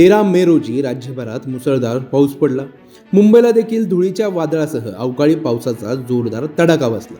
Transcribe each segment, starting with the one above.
तेरा मे रोजी राज्यभरात मुसळधार पाऊस पडला. मुंबईला देखील धुळीच्या वादळासह अवकाळी पावसाचा जोरदार तडाखा बसला.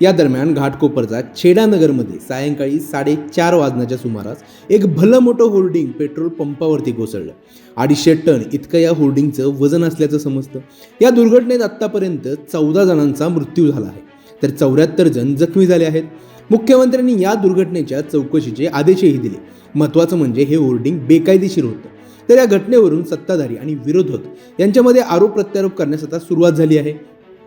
या दरम्यान घाटकोपरचा छेडानगरमध्ये सायंकाळी साडेचार वाजण्याच्या सुमारास एक भलं मोठं होर्डिंग पेट्रोल पंपावरती कोसळलं. अडीचशे टन इतकं या होर्डिंगचं वजन असल्याचं समजतं. या दुर्घटनेत आत्तापर्यंत चौदा जणांचा मृत्यू झाला आहे. तर चौऱ्याहत्तर जण जखमी झाले आहेत. मुख्यमंत्र्यांनी या दुर्घटनेच्या चौकशीचे आदेशही दिले. महत्त्वाचं म्हणजे हे होर्डिंग बेकायदेशीर होतं. तर या घटनेवरून सत्ताधारी आणि विरोधक यांच्यामध्ये आरोप प्रत्यारोप करण्यास आता सुरुवात झाली आहे.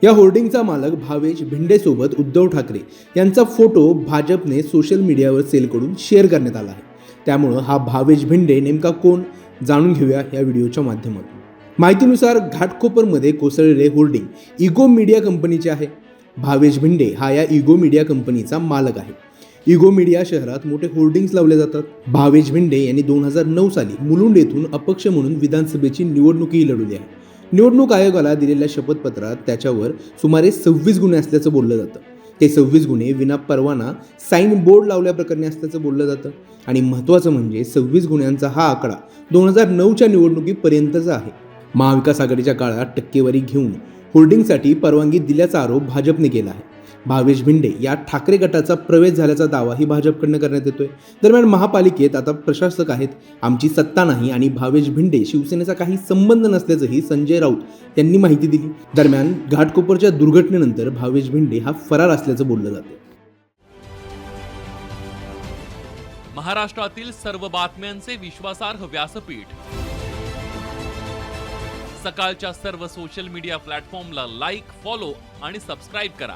या होर्डिंगचा मालक भावेश भिंडेसोबत उद्धव ठाकरे यांचा फोटो भाजपने सोशल मीडियावर सेल करून शेअर करण्यात आला आहे. त्यामुळं हा भावेश भिंडे नेमका कोण? जाणून घेऊया या व्हिडिओच्या माध्यमातून. माहितीनुसार घाटकोपरमध्ये कोसळलेले होर्डिंग इगो मीडिया कंपनीचे आहे. भावेश भिंडे हा या इगो मीडिया कंपनीचा मालक आहे. इगो मीडिया शहरात मोठे होर्डिंग्स लावले जातात. भावेश भिंडे यांनी दोन हजार नऊ साली मुलुंड येथून अपक्ष म्हणून विधानसभेची निवडणुकीही लढवली आहे. निवडणूक आयोगाला दिलेल्या शपथपत्रात त्याच्यावर सुमारे सव्वीस गुन्हे असल्याचं बोललं जातं. ते सव्वीस गुन्हे विना परवाना साईन बोर्ड लावल्याप्रकरणी असल्याचं बोललं जातं. आणि महत्त्वाचं म्हणजे सव्वीस गुन्ह्यांचा हा आकडा दोन हजार नऊच्या निवडणुकीपर्यंतचा आहे. महाविकास आघाडीच्या काळात टक्केवारी घेऊन होर्डिंगसाठी परवानगी दिल्याचा आरोप भाजपने केला आहे. भावेश भिंडे या ठाकरे गटाचा प्रवेश झाल्याचा दावाही भाजपकडनं करण्यात येतोय. दरम्यान महापालिकेत आता प्रशासक आहेत आमची सत्ता नाही आणि भावेश भिंडे शिवसेनेचा काही संबंध नसल्याचंही संजय राऊत यांनी माहिती दिली. दरम्यान घाटकोपरच्या दुर्घटनेनंतर भावेश भिंडे हा फरार असल्याचं बोललं जातं महाराष्ट्रातील सर्व बातम्यांचे विश्वासार्ह व्यासपीठ. सकाळच्या सर्व सोशल मीडिया प्लॅटफॉर्मला लाईक फॉलो आणि सबस्क्राईब करा.